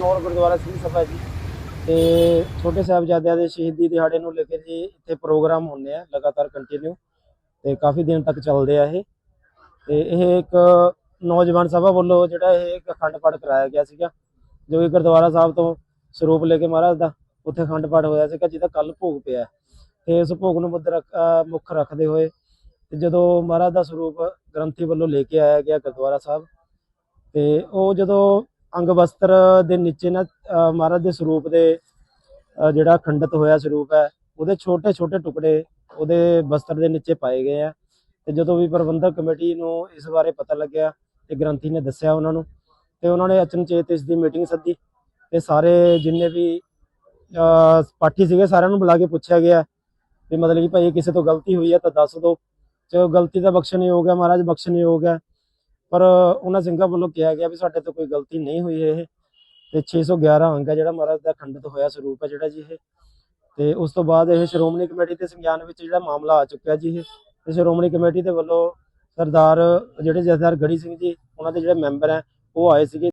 ਨੌਰ ਗੁਰਦੁਆਰਾ ਸਿੰਘ ਸਭਾ ਜੀ। ਤੇ ਛੋਟੇ ਸਾਹਿਬਜ਼ਾਦਿਆਂ ਦੇ ਸ਼ਹੀਦੀ ਦਿਹਾੜੇ ਨੂੰ ਲੈ ਕੇ ਜੀ ਇੱਥੇ ਪ੍ਰੋਗਰਾਮ ਹੁੰਦੇ ਆ, ਲਗਾਤਾਰ ਕੰਟੀਨਿਊ ਤੇ ਕਾਫੀ ਦਿਨ ਤੱਕ ਚੱਲਦੇ ਆ ਇਹ। ਤੇ ਇਹ ਇੱਕ ਨੌਜਵਾਨ ਸਭਾ ਵੱਲੋਂ ਜਿਹੜਾ ਇਹ ਇੱਕ ਅਖੰਡ ਪਾਠ ਕਰਾਇਆ ਗਿਆ ਸੀਗਾ, ਜੋ ਕਿ ਗੁਰਦੁਆਰਾ ਸਾਹਿਬ ਤੋਂ ਸਰੂਪ ਲੈ ਕੇ ਮਹਾਰਾਜ ਦਾ ਉੱਥੇ ਅਖੰਡ ਪਾਠ ਹੋਇਆ ਸੀਗਾ, ਜਿਹਦਾ ਕੱਲ ਭੋਗ ਪਿਆ। ਤੇ ਉਸ ਭੋਗ ਨੂੰ ਮੁੱਖ ਰੱਖ- ਮੁੱਖ ਰੱਖਦੇ ਹੋਏ ਤੇ ਜਦੋਂ ਮਹਾਰਾਜ ਦਾ ਸਰੂਪ ਗ੍ਰੰਥੀ ਵੱਲੋਂ ਲੈ ਕੇ ਆਇਆ ਗਿਆ ਗੁਰਦੁਆਰਾ ਸਾਹਿਬ, ਤੇ ਉਹ ਜਦੋਂ ਅੰਗ ਵਸਤਰ ਦੇ ਨੀਚੇ ਨਾ ਮਹਾਰਾਜ ਦੇ ਸਰੂਪ ਦੇ ਜਿਹੜਾ ਖੰਡਿਤ ਹੋਇਆ ਸਰੂਪ ਹੈ, ਉਹਦੇ ਛੋਟੇ ਛੋਟੇ ਟੁਕੜੇ ਉਹਦੇ ਵਸਤਰ ਦੇ ਨੀਚੇ ਪਾਏ ਗਏ ਆ। ਤੇ ਜਦੋਂ ਵੀ ਪ੍ਰਬੰਧਕ ਕਮੇਟੀ ਨੂੰ ਇਸ ਬਾਰੇ ਪਤਾ ਲੱਗਿਆ ਤੇ ਗ੍ਰੰਥੀ ਨੇ ਦੱਸਿਆ ਉਹਨਾਂ ਨੂੰ, ਤੇ ਉਹਨਾਂ ਨੇ ਅਚਨਚੇਤ ਇਸ ਦੀ ਮੀਟਿੰਗ ਸੱਦੀ ਤੇ ਸਾਰੇ ਜਿੰਨੇ ਵੀ, ਅਹ, ਪਾਠੀ ਸੀਗੇ ਸਾਰਿਆਂ ਨੂੰ ਬੁਲਾ ਕੇ ਪੁੱਛਿਆ ਗਿਆ ਵੀ ਮਤਲਬ ਕਿ ਭਾਈ ਕਿਸੇ ਤੋਂ ਗਲਤੀ ਹੋਈ ਹੈ ਤਾਂ ਦੱਸ ਦਿਓ ਚਲੋ ਗਲਤੀ ਦਾ ਬਖਸ਼ਣਯੋਗ ਹੈ ਮਹਾਰਾਜ, ਬਖਸ਼ਣਯੋਗ ਹੈ। ਪਰ ਉਹਨਾਂ ਸਿੰਘਾਂ ਵੱਲੋਂ ਕਿਹਾ ਗਿਆ ਵੀ ਸਾਡੇ ਤੋਂ ਕੋਈ ਗਲਤੀ ਨਹੀਂ ਹੋਈ ਇਹ। ਤੇ 611 ਅੰਗ ਹੈ ਜਿਹੜਾ ਮਹਾਰਾਜ ਦਾ ਖੰਡਿਤ ਹੋਇਆ ਸਰੂਪ ਹੈ ਜਿਹੜਾ ਜੀ ਇਹ। ਤੇ ਉਸ ਤੋਂ ਬਾਅਦ ਇਹ ਸ਼੍ਰੋਮਣੀ ਕਮੇਟੀ ਦੇ ਸੰਗਿਆਨ ਵਿੱਚ ਜਿਹੜਾ ਮਾਮਲਾ ਆ ਚੁੱਕਿਆ ਜੀ ਇਹ। ਤੇ ਸ਼੍ਰੋਮਣੀ ਕਮੇਟੀ ਦੇ ਵੱਲੋਂ ਸਰਦਾਰ ਜਿਹੜੇ ਜਥੇਦਾਰ ਗੜੀ ਸਿੰਘ ਜੀ, ਉਹਨਾਂ ਦੇ ਜਿਹੜੇ ਮੈਂਬਰ ਹੈ ਉਹ ਆਏ ਸੀਗੇ।